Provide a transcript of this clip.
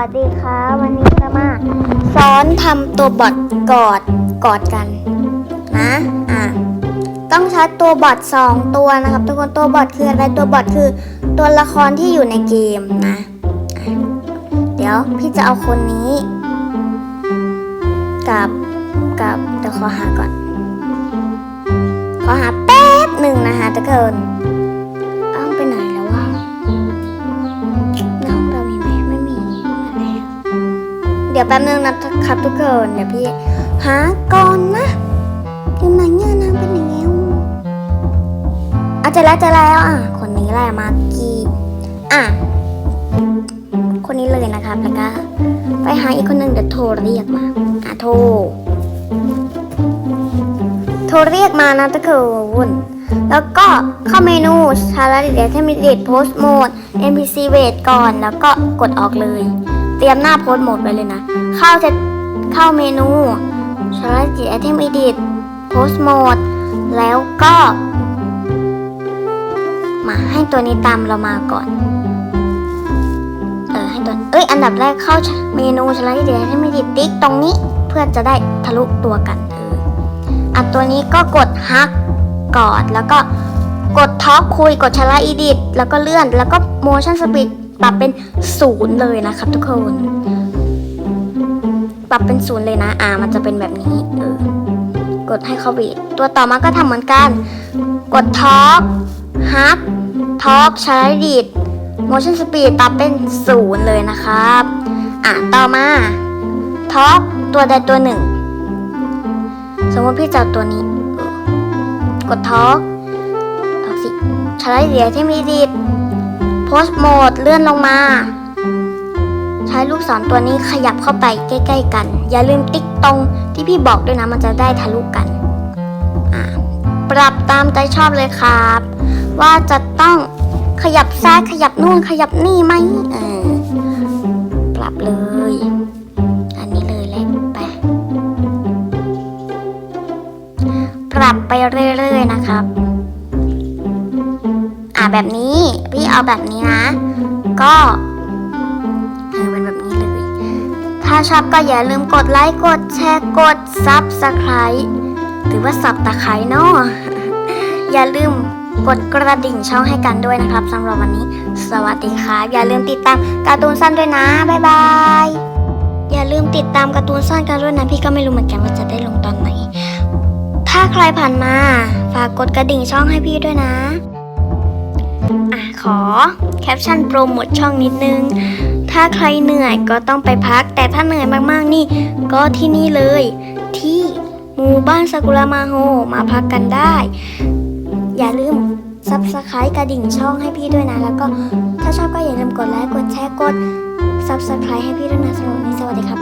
ซ้จะมาสอนทำตัวบอทกอดกอดกันนะอะต้องใช้ตัวบอทสองตัวนะครับ ทุกคนตัวบอทคืออะไรตัวบอทคือตัวละครที่อยู่ในเกมนะะเดี๋ยวพี่จะเอาคนนี้ กับกับเดี๋ยวขอหาก่อน ขอหาแป๊บหนึ่งนะคะทุกคน ดี๋ยวแป๊บนึงนะครับทุกคนเดี๋ยวพี่หาก่อนนะอยู่ไหนเนี่ยนะเป็นอย่างเงี้อะเจอแล้วจอแล้วอะ คนนี้แหละมากีอะ คนนี้เลยนะครับแล้วก็ไปหาอีกคนหนึ่งเดี๋ยวโทรเรียกมาอะโทรโทรเรียกมานะทุกคนแล้วก็เข้าเมนูชาร์ลเดียเทมิเดตโพสต์โหมด NPC เวทก่อน แล้วก็กดออกเลย เตรียมหน้าโพสโหมดไว้เลยนะ เข้าจะเข้าเมนูชาร์ลเดียเทมิเดตโพสโหมด แล้วก็ มาให้ตัวนี้ตามเรามาก่อน เออให้ตัว เอ้ย อันดับแรกเข้าเมนูชาร์ลเดียเทมิเดตติ๊กตรงนี้เพื่อจะได้ทะลุตัวกัน เอออันตัวนี้ก็กดฮักกอดแล้วก็กดท็อปคุยกดชาร์อีดิทแล้วก็เลื่อนแล้วก็ motion speed ป ปรับเป็นศูนย์เลยนะครับ ทุกคน ปรับเป็นศูนย์เลยนะอ่ามันจะเป็นแบบนี้เออกดให้เขาบีดตัวต่อมาก็ทำเหมือนกัน กดท็อปฮักท็อปชาร์อีดิท motion speed ปรับเป็นศูนย์เลยนะครับ อ่าต่อมาท็อปตัวใดตัวหนึ่ง สมมติพี่จะเอาตัวนี้เออกดท็อกท็อกสิใช้เหรียญที่มีดีด โพสโหมดเลื่อนลงมา ใช้ลูกศรตัวนี้ขยับเข้าไปใกล้ ๆ กัน อย่าลืมติ๊กตรงที่พี่บอกด้วยนะมันจะได้ทะลุกัน ปรับตามใจชอบเลยครับ ว่าจะต้องขยับซ้ายขยับนู่นขยับนี่ไหมเออปรับเลย อันนี้เลยแหละไป ปรับไปเรื่อย ๆ นะครับ แบบนี้ พี่เอาแบบนี้นะ ก็เออเป็นแบบนี้เลย ถ้าชอบก็อย่าลืมกดไลค์กดแชร์กดซับสไคร b ์หรือว่าสับตะไคร้เนาะอย่าลืมกดกระดิ่งช่องให้กันด้วยนะครับสำหรับวันนี้ สวัสดีครับอย่าลืมติดตามการ์ตูนสั้นด้วยนะบ๊ายบายอย่าลืมติดตามการ์ตูนสั้นกันด้วยนะพี่ก็ไม่รู้เหมือนกันว่าจะได้ลงตอนไหนถ้าใครผ่านมา ฝากกดกระดิ่งช่องให้พี่ด้วยนะ อะขอแคปชั่นโปรโมทช่องนิดนึง ถ้าใครเหนื่อยก็ต้องไปพัก แต่ถ้าเหนื่อยมากๆนี่ ก็ที่นี่เลย ที่หมู่บ้านซากุระมาโฮมาพักกันได้ อย่าลืมซับสไครต์กระดิ่งช่องให้พี่ด้วยนะ แล้วก็ถ้าชอบก็อย่าลืมกดไลค์ กดแชร์ กดซับสไครต์ให้พี่ด้วยนะสำหรับวันนี้สวัสดีครับ